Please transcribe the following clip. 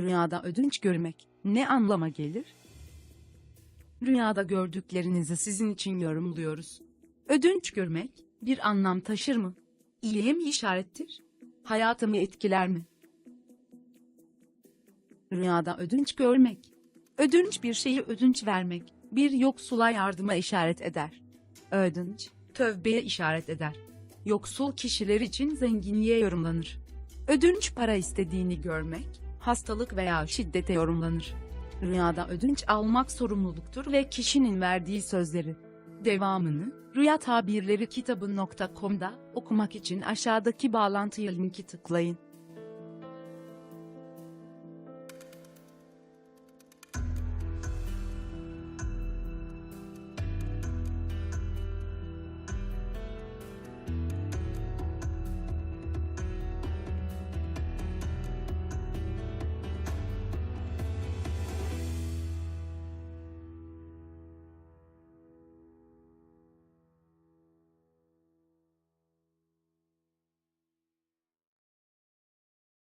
Rüyada ödünç görmek ne anlama gelir? Rüyada gördüklerinizi sizin için yorumluyoruz. Ödünç görmek bir anlam taşır mı? İyiye mi işarettir? Hayatımı etkiler mi? Rüyada ödünç görmek. Ödünç bir şeyi ödünç vermek, bir yoksula yardıma işaret eder. Ödünç, tövbeye işaret eder. Yoksul kişiler için zenginliğe yorumlanır. Ödünç para istediğini görmek, hastalık veya şiddete yorumlanır. Rüyada ödünç almak sorumluluktur ve kişinin verdiği sözleri. Devamını, Rüya Tabirleri kitabı.com'da okumak için aşağıdaki bağlantıya linki tıklayın.